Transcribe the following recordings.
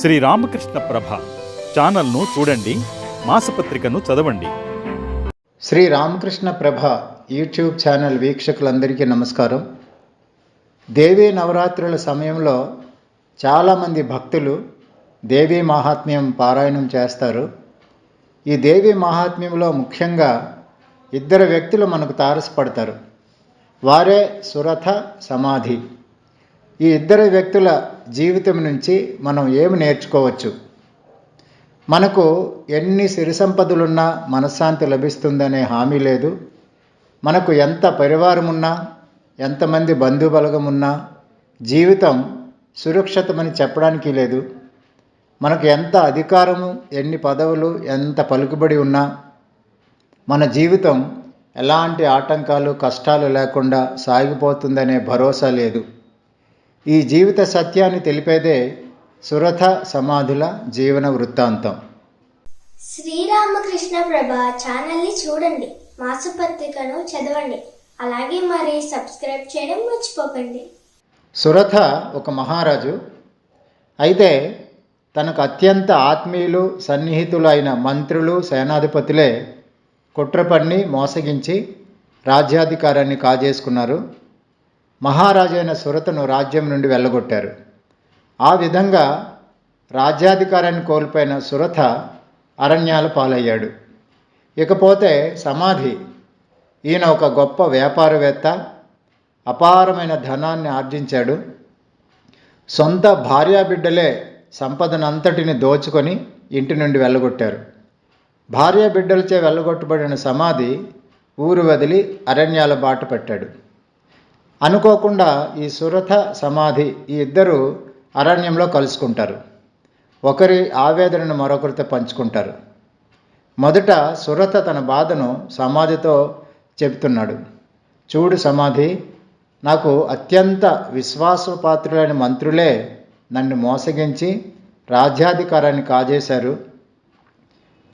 శ్రీ రామకృష్ణ ప్రభ ఛానల్ను చూడండి మాసపత్రికను చదవండి. శ్రీ రామకృష్ణ ప్రభ యూట్యూబ్ ఛానల్ వీక్షకులందరికీ నమస్కారం. దేవీ నవరాత్రుల సమయంలో చాలామంది భక్తులు దేవీ మహాత్మ్యం పారాయణం చేస్తారు. ఈ దేవీ మహాత్మ్యంలో ముఖ్యంగా ఇద్దరు వ్యక్తులు మనకు తారసపడతారు. వారే సురథ సమాధి. ఈ ఇద్దరు వ్యక్తుల జీవితం నుంచి మనం ఏమి నేర్చుకోవచ్చు? మనకు ఎన్ని సిరి సంపదలున్నా మనశ్శాంతి లభిస్తుందనే హామీ లేదు. మనకు ఎంత పరివారం ఉన్నా ఎంతమంది బంధుబలగం ఉన్నా జీవితం సురక్షితమని చెప్పడానికి లేదు. మనకు ఎంత అధికారము ఎన్ని పదవులు ఎంత పలుకుబడి ఉన్నా మన జీవితం ఎలాంటి ఆటంకాలు కష్టాలు లేకుండా సాగిపోతుందనే భరోసా లేదు. ఈ జీవిత సత్యాన్ని తెలిపేదే సురథ సమాధుల జీవన వృత్తాంతం. శ్రీరామకృష్ణ ప్రభ ఛానల్ని చూడండి మాసపత్రికను చదవండి అలాగే మరి సబ్స్క్రైబ్ చేయడం మర్చిపోకండి. సురథ ఒక మహారాజు. అయితే తనకు అత్యంత ఆత్మీయులు సన్నిహితులు అయిన మంత్రులు సేనాధిపతులే కుట్రపన్ని మోసగించి రాజ్యాధికారాన్ని కాజేసుకున్నారు. మహారాజైన సురతను రాజ్యం నుండి వెళ్ళగొట్టారు. ఆ విధంగా రాజ్యాధికారాన్ని కోల్పోయిన సురథ అరణ్యాల పాలయ్యాడు. ఇకపోతే సమాధి ఈయన ఒక గొప్ప వ్యాపారవేత్త అపారమైన ధనాన్ని ఆర్జించాడు. సొంత భార్యాబిడ్డలే సంపదనంతటిని దోచుకొని ఇంటి నుండి వెళ్ళగొట్టారు. భార్య బిడ్డలచే వెళ్ళగొట్టబడిన సమాధి ఊరు వదిలి అరణ్యాల బాట పెట్టాడు. అనుకోకుండా ఈ సురథ సమాధి ఈ ఇద్దరు అరణ్యంలో కలుసుకుంటారు. ఒకరి ఆవేదనను మరొకరితో పంచుకుంటారు. మొదట సురథ తన బాధను సమాధితో చెబుతున్నాడు. చూడు సమాధి నాకు అత్యంత విశ్వాసపాత్రులైన మంత్రులే నన్ను మోసగించి రాజ్యాధికారాన్ని కాజేశారు.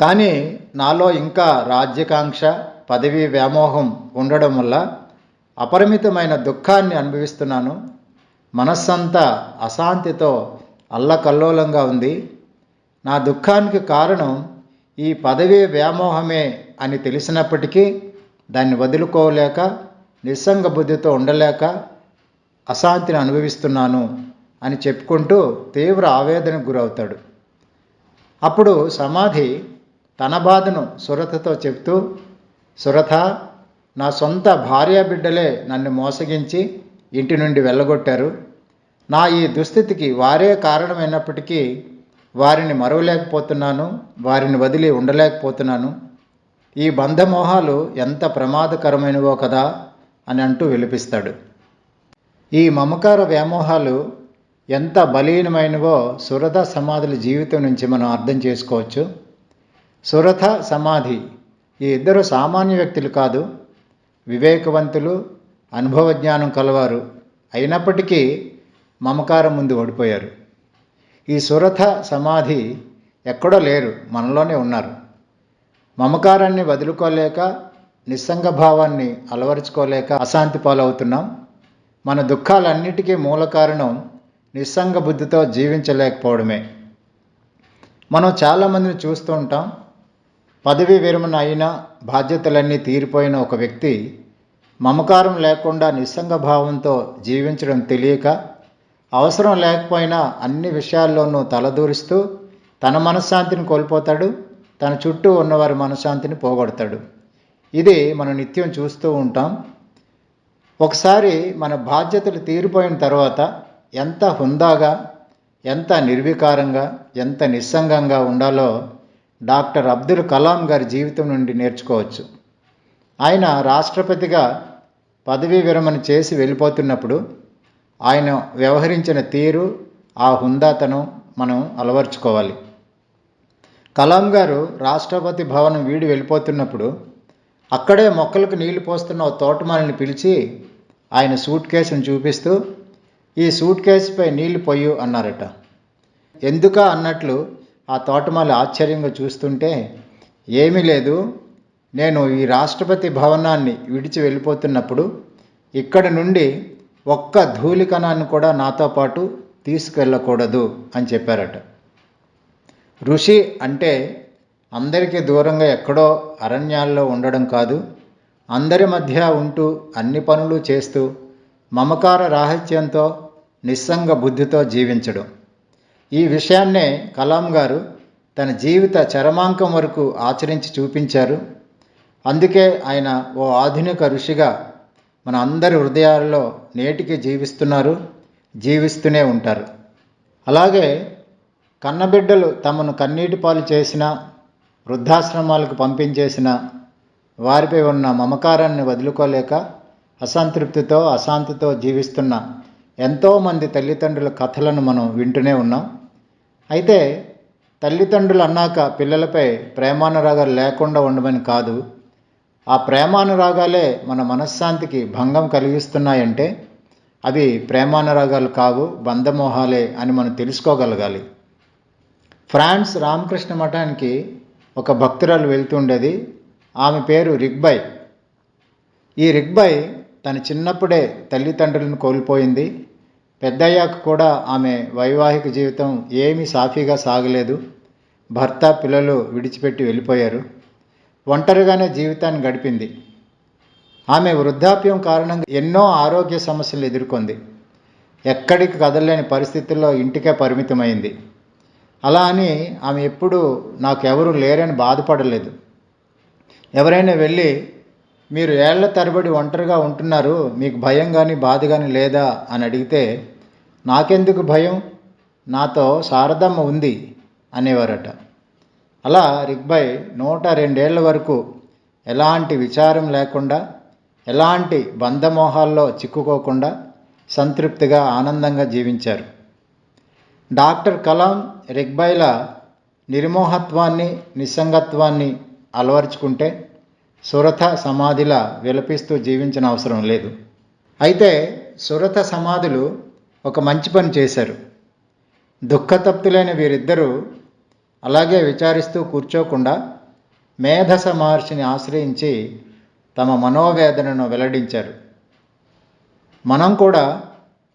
కానీ నాలో ఇంకా రాజ్యకాంక్ష పదవీ వ్యామోహం ఉండడం వల్ల అపరిమితమైన దుఃఖాన్ని అనుభవిస్తున్నాను. మనస్సంతా అశాంతితో అల్లకల్లోలంగా ఉంది. నా దుఃఖానికి కారణం ఈ పదవీ వ్యామోహమే అని తెలిసినప్పటికీ దాన్ని వదులుకోలేక నిస్సంగ బుద్ధితో ఉండలేక అశాంతిని అనుభవిస్తున్నాను అని చెప్పుకుంటూ తీవ్ర ఆవేదనకు గురవుతాడు. అప్పుడు సమాధి తన బాధను సురథతో చెప్తూ సురథ నా సొంత భార్య బిడ్డలే నన్ను మోసగించి ఇంటి నుండి వెళ్ళగొట్టారు. నా ఈ దుస్థితికి వారే కారణమైనప్పటికీ వారిని మరవలేకపోతున్నాను వారిని వదిలి ఉండలేకపోతున్నాను. ఈ బంధమోహాలు ఎంత ప్రమాదకరమైనవో కదా అని అంటూ విలిపిస్తాడు. ఈ మమకార వ్యామోహాలు ఎంత బలీనమైనవో సురథ సమాధుల జీవితం నుంచి మనం అర్థం చేసుకోవచ్చు. సురథ సమాధి ఈ ఇద్దరు సామాన్య వ్యక్తులు కాదు వివేకవంతులు అనుభవజ్ఞానం కలవారు అయినప్పటికీ మమకారం ముందు ఓడిపోయారు. ఈ సురథ సమాధి ఎక్కడో లేరు మనలోనే ఉన్నారు. మమకారాన్ని వదులుకోలేక నిస్సంగ భావాన్ని అలవరుచుకోలేక అశాంతి పాలవుతున్నాం. మన దుఃఖాలన్నిటికీ మూల కారణం నిస్సంగ బుద్ధితో జీవించలేకపోవడమే. మనం చాలామందిని చూస్తూ ఉంటాం పదవి విరమణ అయినా బాధ్యతలన్నీ తీరిపోయిన ఒక వ్యక్తి మమకారం లేకుండా నిస్సంగ భావంతో జీవించడం తెలియక అవసరం లేకపోయినా అన్ని విషయాల్లోనూ తలదూరిస్తూ తన మనశ్శాంతిని కోల్పోతాడు తన చుట్టూ ఉన్నవారి మనశ్శాంతిని పోగొడతాడు. ఇది మనం నిత్యం చూస్తూ ఉంటాం. ఒకసారి మన బాధ్యతలు తీరిపోయిన తర్వాత ఎంత హుందాగా ఎంత నిర్వికారంగా ఎంత నిస్సంగంగా ఉండాలో డాక్టర్ అబ్దుల్ కలాం గారి జీవితం నుండి నేర్చుకోవచ్చు. ఆయన రాష్ట్రపతిగా పదవీ విరమణ చేసి వెళ్ళిపోతున్నప్పుడు ఆయన వ్యవహరించిన తీరు ఆ హుందాతనం మనం అలవర్చుకోవాలి. కలాం గారు రాష్ట్రపతి భవనం వీడి వెళ్ళిపోతున్నప్పుడు అక్కడే మొక్కలకు నీళ్ళు పోస్తున్న ఓ తోటమాలిని పిలిచి ఆయన సూట్ కేసును చూపిస్తూ ఈ సూట్ కేసుపై నీళ్ళు పొయ్యు అన్నారట. ఎందుక? అన్నట్లు ఆ తోటమాలి ఆశ్చర్యంగా చూస్తుంటే ఏమీ లేదు. నేను ఈ రాష్ట్రపతి భవనాన్ని విడిచి వెళ్ళిపోతున్నప్పుడు ఇక్కడి నుండి ఒక్క ధూళికణాన్ని కూడా నాతో పాటు తీసుకెళ్ళకూడదు అని చెప్పారట. ఋషి అంటే అందరికీ దూరంగా ఎక్కడో అరణ్యాల్లో ఉండడం కాదు. అందరి మధ్య ఉంటూ అన్ని పనులు చేస్తూ మమకార రాహిత్యంతో నిస్సంగ బుద్ధితో జీవించడం. ఈ విషయాన్నే కలాం గారు తన జీవిత చరమాంకం వరకు ఆచరించి చూపించారు. అందుకే ఆయన ఓ ఆధునిక ఋషిగా మన అందరి హృదయాల్లో నేటికి జీవిస్తున్నారు జీవిస్తూనే ఉంటారు. అలాగే కన్నబిడ్డలు తమను కన్నీటి పాలు చేసిన వృద్ధాశ్రమాలకు పంపించేసిన వారిపై ఉన్న మమకారాన్ని వదులుకోలేక అసంతృప్తితో అశాంతితో జీవిస్తున్న ఎంతోమంది తల్లిదండ్రుల కథలను మనం వింటూనే ఉన్నాం. అయితే తల్లిదండ్రులు అన్నాక పిల్లలపై ప్రేమానురాగాలు లేకుండా ఉండమని కాదు ఆ ప్రేమానురాగాలే మన మనశ్శాంతికి భంగం కలిగిస్తున్నాయంటే అవి ప్రేమానురాగాలు కావు బంధమోహాలే అని మనం తెలుసుకోగలగాలి. ఫ్రాన్స్ రామకృష్ణ మఠానికి ఒక భక్తురాలు వెళ్తుండేది ఆమె పేరు రిగ్బై. ఈ రిగ్బై తన చిన్నప్పుడే తల్లిదండ్రులను కోల్పోయింది. పెద్దయ్యాక కూడా ఆమె వైవాహిక జీవితం ఏమీ సాఫీగా సాగలేదు. భర్త పిల్లలు విడిచిపెట్టి వెళ్ళిపోయారు. ఒంటరిగానే జీవితాన్ని గడిపింది. ఆమె వృద్ధాప్యం కారణంగా ఎన్నో ఆరోగ్య సమస్యలు ఎదుర్కొంది. ఎక్కడికి కదలలేని పరిస్థితుల్లో ఇంటికే పరిమితమైంది. అలా అని ఆమె ఎప్పుడూ నాకు ఎవరు లేరని బాధపడలేదు. ఎవరైనా వెళ్ళి మీరు ఏళ్ళ తరబడి ఒంటరిగా ఉంటున్నారు మీకు భయం కానీ బాధ కానీ లేదా అని అడిగితే నాకెందుకు భయం? నాతో శారదమ్మ ఉంది అనేవారట. అలా రిగ్బాయ్ నూట రెండేళ్ళ వరకు ఎలాంటి విచారం లేకుండా ఎలాంటి బంధమోహాల్లో చిక్కుకోకుండా సంతృప్తిగా ఆనందంగా జీవించారు. డాక్టర్ కలాం రిగ్బాయ్ల నిర్మోహత్వాన్ని నిస్సంగత్వాన్ని అలవరుచుకుంటే సురథ సమాధిలా విలపిస్తూ జీవించిన అవసరం లేదు. అయితే సురథ సమాధులు ఒక మంచి పని చేశారు. దుఃఖతప్తులైన వీరిద్దరూ అలాగే విచారిస్తూ కూర్చోకుండా మేధస మహర్షిని ఆశ్రయించి తమ మనోవేదనను వెల్లడించారు. మనం కూడా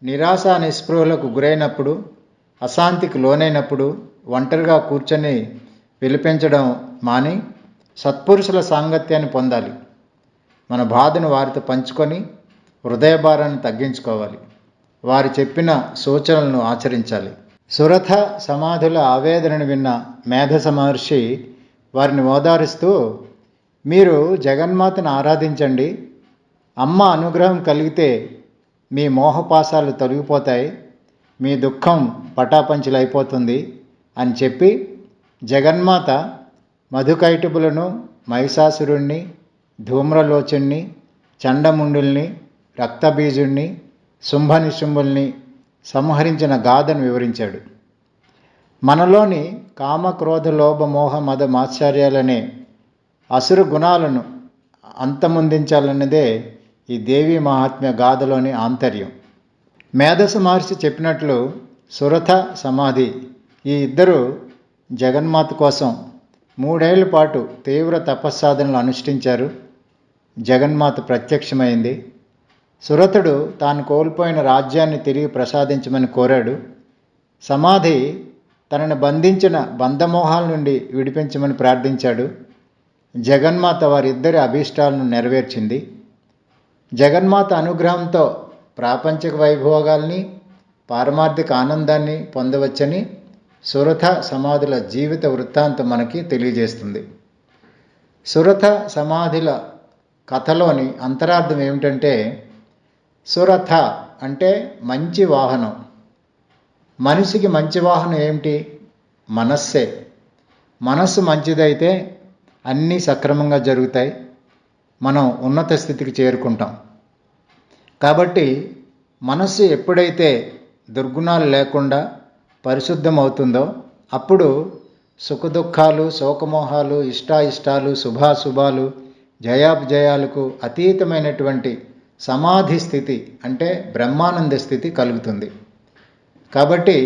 నిరాశ నిస్పృహలకు గురైనప్పుడు అశాంతికి లోనైనప్పుడు ఒంటరిగా కూర్చొని విలిపించడం మాని సత్పురుషుల సాంగత్యాన్ని పొందాలి. మన బాధను వారితో పంచుకొని హృదయ భారాన్ని తగ్గించుకోవాలి. వారు చెప్పిన సూచనలను ఆచరించాలి. సురథ సమాధుల ఆవేదనను విన్న మేధస మహర్షి వారిని ఓదారుస్తూ మీరు జగన్మాతను ఆరాధించండి. అమ్మ అనుగ్రహం కలిగితే మీ మోహపాసాలు తొలగిపోతాయి. మీ దుఃఖం పటాపంచులైపోతుంది అని చెప్పి జగన్మాత మధుకైటబులను మహిషాసురుణ్ణి ధూమ్రలోచుణ్ణి చండముండుల్ని రక్తబీజుణ్ణి శుంభనిశుంభుల్ని సంహరించిన గాథను వివరించాడు. మనలోని కామ క్రోధ లోభ మోహ మద మాత్సర్యాలనే అసురు గుణాలను అంతమొందించాలన్నదే ఈ దేవీ మహాత్మ్య గాథలోని ఆంతర్యం. మేధస్సు మహర్షి చెప్పినట్లు సురథ సమాధి ఈ ఇద్దరు జగన్మాత కోసం మూడేళ్ళ పాటు తీవ్ర తపస్సాధనలు అనుష్ఠించారు. జగన్మాత ప్రత్యక్షమైంది. సురతుడు తాను కోల్పోయిన రాజ్యాన్ని తిరిగి ప్రసాదించమని కోరాడు. సమాధి తనను బంధించిన బంధమోహాల నుండి విడిపించమని ప్రార్థించాడు. జగన్మాత వారిద్దరి అభీష్టాలను నెరవేర్చింది. జగన్మాత అనుగ్రహంతో ప్రాపంచిక వైభోగాల్ని పారమార్థిక ఆనందాన్ని పొందవచ్చని సురథ సమాధుల జీవిత వృత్తాంతం మనకి తెలియజేస్తుంది. సురథ సమాధుల కథలోని అంతరార్థం ఏమిటంటే సురథ అంటే మంచి వాహనం. మనిషికి మంచి వాహనం ఏమిటి? మనస్సే. మనస్సు మంచిదైతే అన్నీ సక్రమంగా జరుగుతాయి. మనం ఉన్నత స్థితికి చేరుకుంటాం. కాబట్టి మనస్సు ఎప్పుడైతే దుర్గుణాలు లేకుండా పరిశుద్ధమవుతుందో అప్పుడు సుఖదుఖాలు శోకమోహాలు ఇష్టాయిష్టాలు శుభాశుభాలు జయాపజయాలకు అతీతమైనటువంటి సమాధి స్థితి అంటే బ్రహ్మానంద స్థితి కలుగుతుంది. కాబట్టి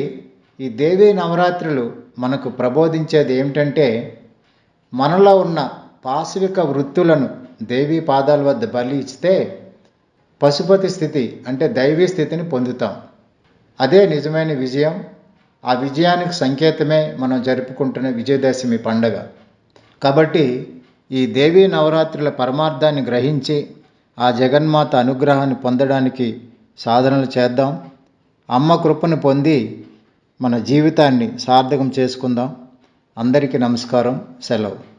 ఈ దేవీ నవరాత్రులు మనకు ప్రబోధించేది ఏమిటంటే మనలో ఉన్న పాశవిక వృత్తులను దేవీ పాదాల వద్ద బలి ఇస్తే పశుపతి స్థితి అంటే దైవీ స్థితిని పొందుతాం. అదే నిజమైన విజయం. ఆ విజయానికి సంకేతమే మనం జరుపుకుంటున్న విజయదశమి పండగ. కాబట్టి ఈ దేవీ నవరాత్రుల పరమార్థాన్ని గ్రహించి ఆ జగన్మాత అనుగ్రహాన్ని పొందడానికి సాధనలు చేద్దాం. అమ్మ కృపను పొంది మన జీవితాన్ని సార్థకం చేసుకుందాం. అందరికీ నమస్కారం సెలవు.